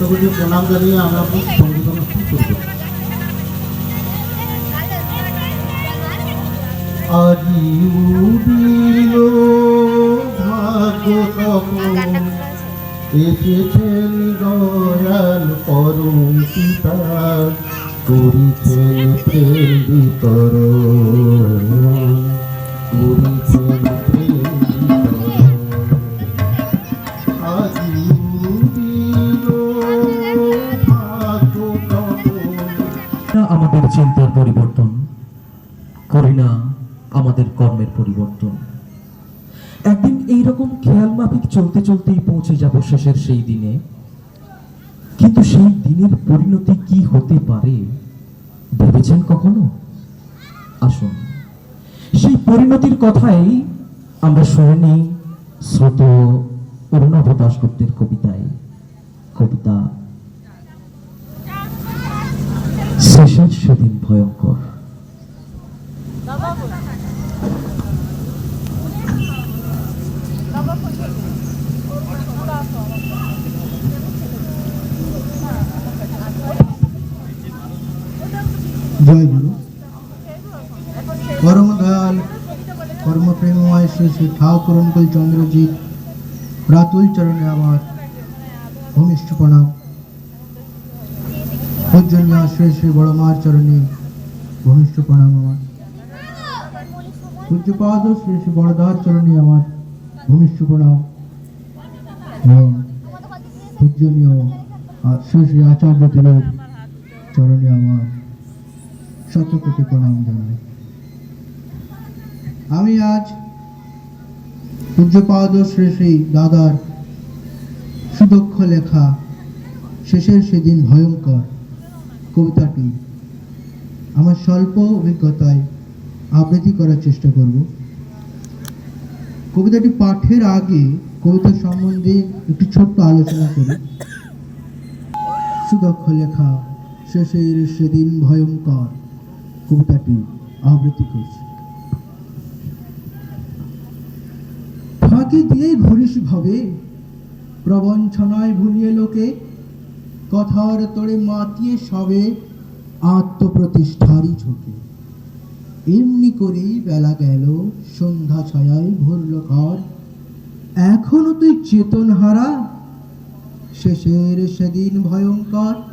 শতকোটি প্রণাম জানিয়ে আমরা সংগীত অনুষ্ঠান শুরু করি আজি উদিল ভাগ্য এসেছেন দয়াল পরম পিতা, করিছেন প্রেম বিতরণ। চিন্তার পরিবর্তন করি না আমাদের কর্মের পরিবর্তন। একদিন এইরকম খেয়াল মাফিক চলতে চলতেই পৌঁছে যাব শেষের সেই দিনে। কিন্তু সেই দিনের পরিণতি কি হতে পারে ভেবেছেন কখনো? আসুন, সেই পরিণতির কথাই আমরা শুনে নিই শ্রোত অরুণাভ দাশগুপ্তের কবিতায় কবিতা শেষের সেদিন ভয়ঙ্কর। জয় গুরু। পরম দয়াল কর্মপ্রেমময় শ্রী শ্রী ঠাকুর অঙ্কুল চন্দ্রজিৎ রাতুল চরণে আমার ভূমিষ্ঠ প্রণাম। পূজনীয় শ্রী শ্রী বড়মার চরণে। ভূমিষ্ঠ প্রণাম আমার। পূজ্যপাদ শ্রী শ্রী বড়দার চরণে আমার ভূমিষ্ঠ প্রণাম। এবং পূজনীয় শ্রী শ্রী আচার্য দেবের চরণে আমার শত কোটি প্রণাম জানাই। আমি আজ পূজ্যপাদ শ্রী শ্রী দাদার সুদক্ষ লেখা শেষের সেদিন ভয়ঙ্কর কবিতাটি আমার স্বল্প অভিজ্ঞতায় আবৃত্তি করার চেষ্টা করব। কবিতাটি পাঠের আগে কবিতা সম্বন্ধে একটি ছোট্ট আলোচনা করি। সুদক্ষ লেখা, শেষের সেদিন ভয়ঙ্কর কবিতাটি আবৃত্তি করছি। ফাঁকি দিয়ে ঘুরিস ভাবে, প্রবঞ্চনায় ভুলিয়ে লোকে কথার তোড়ে মাতিয়ে সবে আত্মপ্রতিষ্ঠারই ঝোঁকে। এমনি করেই বেলা গেল, সন্ধ্যা ছায়ায় ভরল ঘর। এখনও তুই চেতন হারা শেষের সেদিন ভয়ঙ্কর।